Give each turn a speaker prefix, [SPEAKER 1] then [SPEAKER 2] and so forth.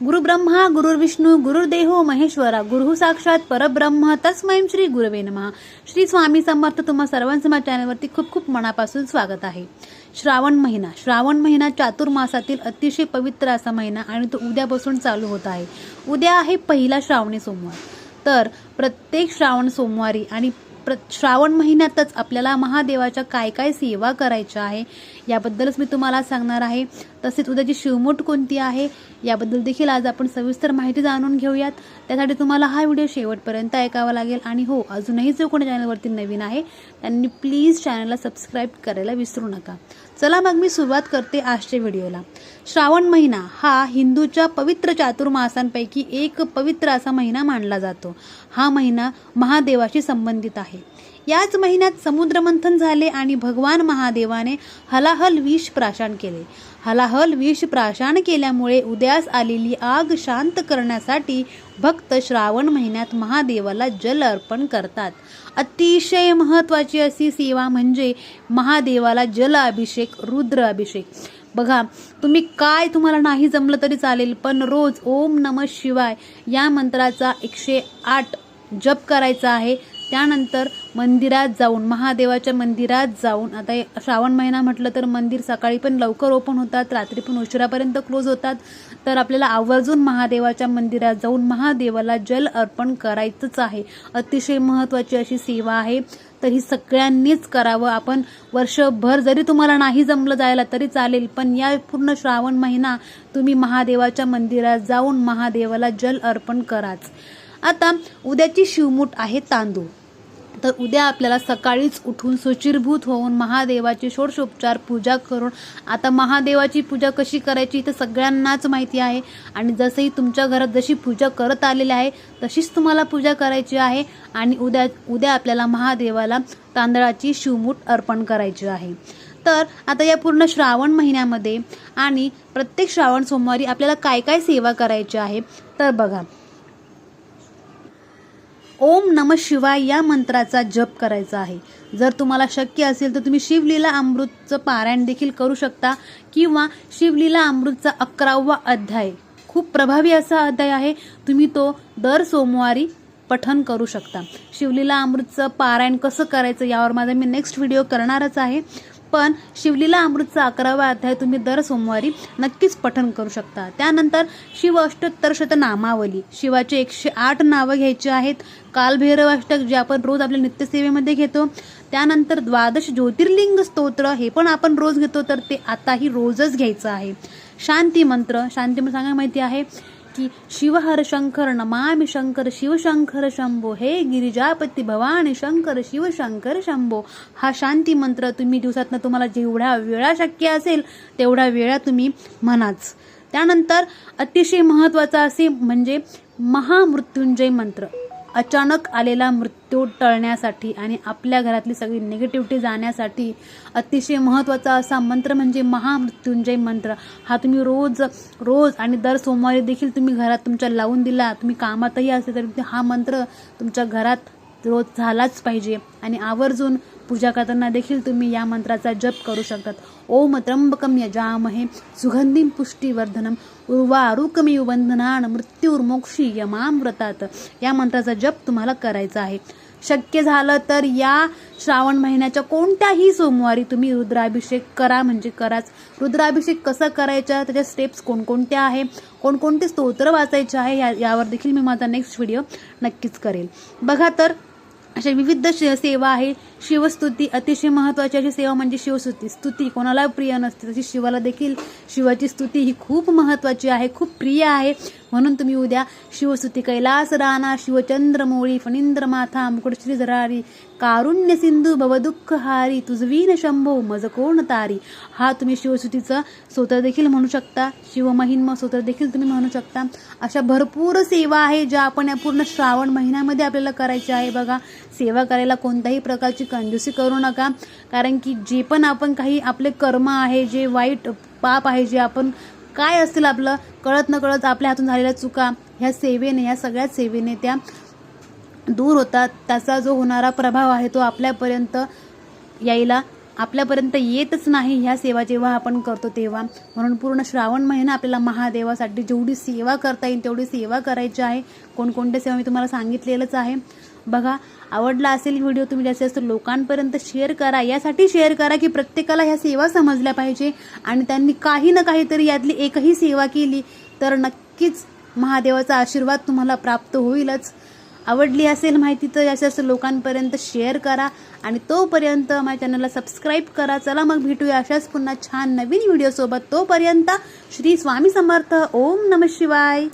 [SPEAKER 1] गुरुब्रह्मा गुरुर्विष्णू गुरुर्देहो महेश्वरा गुरु साक्षात परब्रह्म तस्मय श्री गुरवे नमः. श्री स्वामी समर्थ तुम्हा सर्वांचं माझ्या चॅनलवरती खूप खूप मनापासून स्वागत आहे. श्रावण महिना. श्रावण महिना चातुर्मासातील अतिशय पवित्र असा महिना आणि तो उद्यापासून चालू होत आहे. उद्या आहे पहिला श्रावणी सोमवार. तर प्रत्येक श्रावण सोमवारी आणि प्र श्रावण महिन्यातच आपल्याला महादेवाच्या काय काय सेवा करायच्या आहे याबद्दलच मी तुम्हाला सांगणार आहे. तसेच उद्याची शिवमूठ कोणती आहे याबद्दल देखील आज आपण सविस्तर माहिती जाणून घेऊयात. त्यासाठी तुम्हाला हा व्हिडिओ शेवटपर्यंत ऐकावा लागेल. आणि हो अजूनही जो कोणी चॅनलवरती नवीन आहे त्यांनी प्लीज चॅनलला सबस्क्राईब करायला विसरू नका. चला मग मी सुरुवात करते आजच्या व्हिडिओला. श्रावण महिना हा हिंदूच्या पवित्र चातुर्मासांपैकी एक पवित्र असा महिना मानला जातो. हा महिना महादेवाशी संबंधित आहे. याच महिन्यात समुद्रमंथन झाले आणि भगवान महादेवाने हलाहल विष प्राशान केले. हलाहल विष प्राशान केल्यामुळे उद्यास आलेली आग शांत करण्यासाठी भक्त श्रावण महिन्यात महादेवाला जल अर्पण करतात. अतिशय महत्त्वाची अशी सेवा म्हणजे महादेवाला जल अभिषेक रुद्र अभिषेक. बघा तुम्ही काय तुम्हाला नाही जमलं तरी चालेल पण रोज ओम नम शिवाय या मंत्राचा एकशे आठ जप करायचा आहे. त्यानंतर मंदिरात जाऊन महादेवाच्या मंदिरात जाऊन आता हे श्रावण महिना म्हटलं तर मंदिर सकाळी पण लवकर ओपन होतात रात्री पण उशिरापर्यंत क्लोज होतात. तर आपल्याला आवर्जून महादेवाच्या मंदिरात जाऊन महादेवाला जल अर्पण करायचंच आहे. अतिशय महत्त्वाची अशी सेवा आहे. तर ही सगळ्यांनीच करावं. आपण वर्षभर जरी तुम्हाला नाही जमलं जायला तरी चालेल पण या पूर्ण श्रावण महिना तुम्ही महादेवाच्या मंदिरात जाऊन महादेवाला जल अर्पण कराच. आता उद्याची शिवमूठ आहे तांदूळ. तर उद्या आपल्याला सकाळीच उठून सुचिरभूत होऊन महादेवाची षोडशोपचार पूजा करून आता महादेवाची पूजा कशी करायची तर सगळ्यांनाच माहिती आहे. आणि जसंही तुमच्या घरात जशी पूजा करत आलेली आहे तशीच तुम्हाला पूजा करायची आहे. आणि उद्या उद्या आपल्याला महादेवाला तांदळाची शिवमूठ अर्पण करायची आहे. तर आता या पूर्ण श्रावण महिन्यामध्ये आणि प्रत्येक श्रावण सोमवारी आपल्याला काय काय सेवा करायची आहे तर बघा. ओम नम शिवाय या मंत्राचा जप करायचा आहे. जर तुम्हाला शक्य असेल तर तुम्ही शिवलीला अमृतचं पारायण देखील करू शकता किंवा शिवलीला अमृतचा अकरावा अध्याय. खूप प्रभावी असा अध्याय आहे. तुम्ही तो दर सोमवारी पठन करू शकता. शिवलीला अमृतचं पारायण कसं करायचं यावर माझा मी नेक्स्ट व्हिडिओ करणारच आहे. पण शिवलीला अमृतचा अकरावा अध्याय तुम्ही दर सोमवारी नक्कीच पठन करू शकता. त्यानंतर शिव अष्टोत्तर शतनामावली शिवाचे एकशे आठ नावं घ्यायची आहेत. कालभैरव अष्टक जे आपण रोज आपल्या नित्यसेवेमध्ये घेतो त्यानंतर द्वादश ज्योतिर्लिंग स्तोत्र हे पण आपण रोज घेतो तर ते आताही रोजच घ्यायचं आहे. शांती मंत्र शांती मंत्र सांगा माहिती आहे. की शिवहर शंकर नमामि शंकर शिवशंकर शंभो हे गिरिजापती भवानी शंकर शिवशंकर शंभो. हा शांती मंत्र तुम्ही दिवसातनं तुम्हाला जेवढ्या वेळा शक्य असेल तेवढ्या वेळा तुम्ही म्हणाच. त्यानंतर अतिशय महत्त्वाचा असे म्हणजे महामृत्युंजय मंत्र. अचानक आलेला मृत्यू टळण्यासाठी आणि आपल्या घरातली सगळी निगेटिव्हिटी जाण्यासाठी अतिशय महत्त्वाचा असा मंत्र म्हणजे महामृत्युंजय मंत्र. हा तुम्ही रोज रोज आणि दर सोमवारी देखील तुम्ही घरात तुमच्या लावून दिला तुम्ही कामातही असेल तरी हा मंत्र तुमच्या घरात रोज झालाच पाहिजे. आणि आवर्जून पूजा करताना देखील तुम्ही या मंत्राचा जप करू शकतात. ओम त्र्यंबकम यजामहे सुगंधीम पुष्टीवर्धनम उर्वारुकमिव बंधनान यमाम व्रतात या मंत्राचा जप तुम्हाला करायचा आहे. शक्य झालं तर या श्रावण महिन्याच्या कोणत्याही सोमवारी तुम्ही रुद्राभिषेक करा म्हणजे कराच. रुद्राभिषेक कसं करायचा त्याच्या स्टेप्स कोणकोणत्या आहे कोणकोणते स्तोत्र वाचायचे आहे या यावर देखील मी माझा नेक्स्ट व्हिडिओ नक्कीच करेल. बघा तर अशा विविध शे- सेवा आहे शिवस्तुती अतिशय महत्त्वाची अशी सेवा म्हणजे शिवस्तुती. स्तुती कोणाला प्रिय नसते तशी शिवाला देखील शिवाची स्तुती ही खूप महत्त्वाची आहे खूप प्रिय आहे. म्हणून तुम्ही उद्या शिवस्तुती कैलास राणा शिवचंद्र मोळी फणींद्र माथा मुकुटश्री श्रीधरारी कारुण्य सिंधू भवदुःख हारी तुझवीन शंभो मज कोण तारी. हा तुम्ही शिवस्तुतीचं स्तोत्र देखील म्हणू शकता. शिवमहिन्म स्तोत्र देखील तुम्ही म्हणू शकता. अशा भरपूर सेवा आहे ज्या आपण या पूर्ण श्रावण महिन्यामध्ये आपल्याला करायची आहे. बघा सेवा करायला कोणत्याही प्रकारची कंजूसी करू नका. कारण की जे पण आपण काही आपले कर्म आहे जे वाईट पाप आहे जे आपण काय असतील आपलं? कळत न कळत आपल्या हातून झालेल्या चुका ह्या सेवेने ह्या सगळ्याच सेवेने त्या दूर होतात. त्याचा जो होणारा प्रभाव आहे तो आपल्यापर्यंत यायला आपल्यापर्यंत येतच नाही ह्या सेवा जेव्हा आपण करतो तेव्हा. म्हणून पूर्ण श्रावण महिना आपल्याला महादेवासाठी जेवढी सेवा करता येईल तेवढी सेवा करायची आहे. कोणकोणत्या सेवा मी तुम्हाला सांगितलेलंच आहे. बघा आवडला असेल व्हिडिओ तुम्ही जास्तीत जास्त लोकांपर्यंत शेअर करा. यासाठी शेअर करा की प्रत्येकाला ह्या सेवा समजल्या पाहिजे आणि त्यांनी काही ना काहीतरी यातली एकही सेवा केली तर नक्कीच महादेवाचा आशीर्वाद तुम्हाला प्राप्त होईलच. आवडली असेल माहिती तर जास्तीत जास्त लोकांपर्यंत शेअर करा आणि तोपर्यंत माझ्या चॅनलला सबस्क्राईब करा. चला मग भेटूया अशाच पुन्हा छान नवीन व्हिडिओसोबत. तोपर्यंत श्री स्वामी समर्थ. ओम नम शिवाय.